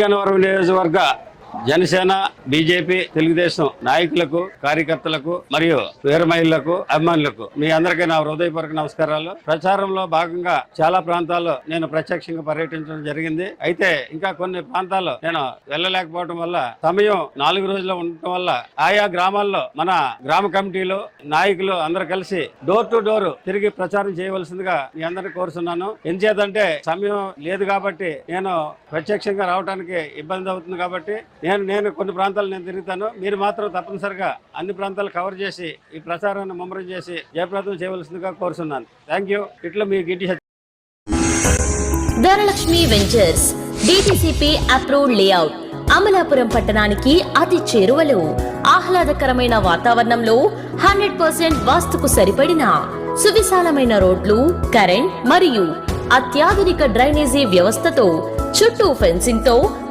గన్నవరం నియోజకవర్గ జనసేన బీజేపీ తెలుగుదేశం నాయకులకు కార్యకర్తలకు మరియు వీరమహిళలకు అభిమానులకు మీ అందరికీ నా హృదయపూర్వక నమస్కారాలు. ప్రచారంలో భాగంగా చాలా ప్రాంతాల్లో నేను ప్రత్యక్షంగా పర్యటించడం జరిగింది. అయితే ఇంకా కొన్ని ప్రాంతాల్లో నేను వెళ్ళలేకపోవడం వల్ల సమయం నాలుగు రోజులు ఉండటం వల్ల ఆయా గ్రామాల్లో మన గ్రామ కమిటీలు నాయకులు అందరు కలిసి డోర్ టు డోర్ తిరిగి ప్రచారం చేయవలసిందిగా మీ అందరిని కోరుతున్నాను ఎంచేతంటే సమయం లేదు కాబట్టి నేను ప్రత్యక్షంగా రావడానికి ఇబ్బంది అవుతుంది కాబట్టి నేను నేను కొన్ని ప్రాంతాలు నేను తిరుగుతాను. మీరు మాత్రం తప్పనిసరిగా అన్ని ప్రాంతాలు కవర్ చేసి ఈ ప్రచారాన్ని ముమ్మరం చేసి జయప్రదం చేయవలసిందిగా కోరుతున్నాను థ్యాంక్ యూ ఇట్లా మీ గిట్టి Dhanalakshmi Ventures DTCP approved layout Amalapuram పట్టణానికి అతి చేరువలో. ఆహ్లాదకరమైన వాతావరణంలో హండ్రెడ్ పర్సెంట్ వాస్తుకు సరిపడిన సువిశాలమైన రోడ్లు కరెంట్ మరియు అత్యాధునిక డ్రైనేజీ వ్యవస్థతో చుట్టూ ఫెన్సింగ్తో